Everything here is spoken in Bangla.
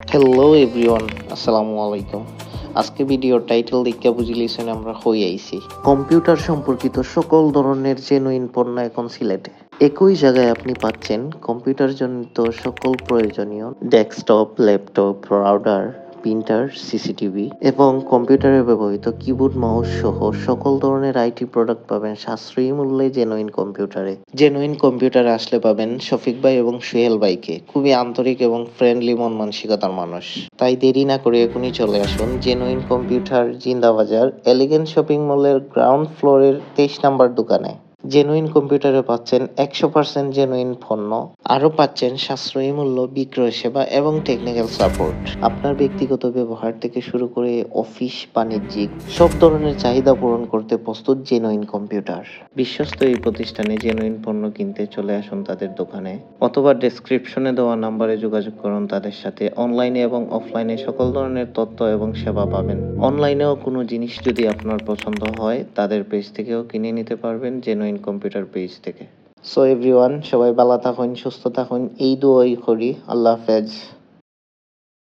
হ্যালো এভরিওয়ান আসসালামু আলাইকুম। আজকে ভিডিও টাইটেল দেখে বুঝিয়েছেন আমরা হই আইছি। কম্পিউটার সম্পর্কিত সকল ধরনের জেনুইন পণ্য এখন সিলেটে। একই জায়গায় আপনি পাচ্ছেন কম্পিউটার জনিত সকল প্রয়োজনীয় desktop laptop router printer, CCTV এবং কম্পিউটারে ব্যবহৃত কিবোর্ড, মাউস সহ সকল ধরনের আইটি প্রোডাক্ট পাবেন সাশ্রয়ী মূল্যে জেনুইন কম্পিউটারে জেনুইন কম্পিউটারে আসলে পাবেন শফিক ভাই এবং সোহেল ভাইকে। খুবই আন্তরিক এবং ফ্রেন্ডলি মন মানসিকতার মানুষ। তাই দেরি না করে এখনই চলে আসুন genuine computer Zindabazar elegant shopping মলের গ্রাউন্ড ফ্লোরের তেইশ নাম্বার দোকানে। জেনুইন কম্পিউটারে পাচ্ছেন একশো পার্সেন্ট জেনুইন পণ্য, আরও পাচ্ছেন সাশ্রয়ী মূল্য বিক্রয় সেবা এবং টেকনিক্যাল সাপোর্ট আপনার ব্যক্তিগত ব্যবহার থেকে শুরু করে অফিস, বাণিজ্যিক, সব ধরনের চাহিদা পূরণ করতে প্রস্তুত জেনুইন কম্পিউটার। বিশ্বস্ত এই প্রতিষ্ঠানে জেনুইন পণ্য কিনতে চলে আসুন তাদের দোকানে অথবা ডেসক্রিপশনে দেওয়া নাম্বারে যোগাযোগ করুন তাদের সাথে। অনলাইনে এবং অফলাইনে সকল ধরনের তথ্য এবং সেবা পাবেন। অনলাইনেও কোনো জিনিস যদি আপনার পছন্দ হয়, তাদের পেজ থেকেও কিনে নিতে পারবেন জেনুইন কম্পিউটার পেজ থেকে। সো এভরিওয়ান সবাই ভালো থাকুন, সুস্থ থাকুন, এই দোয়াই করি। আল্লাহ হাফেজ।